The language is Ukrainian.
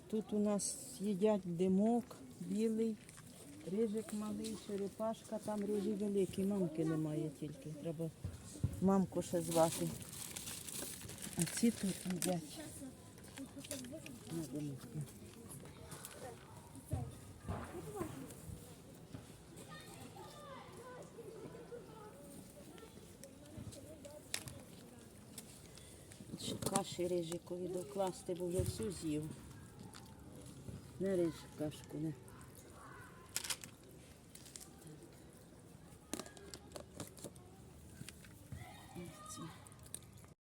Тут у нас їдять димок, білий, рижик малий, черепашка, там рижі великі, мамки немає тільки. Треба мамку ще звати. А ці тут їдять. Каші рижикові докласти, бо вже всю з'їв. Не риж кашку, не.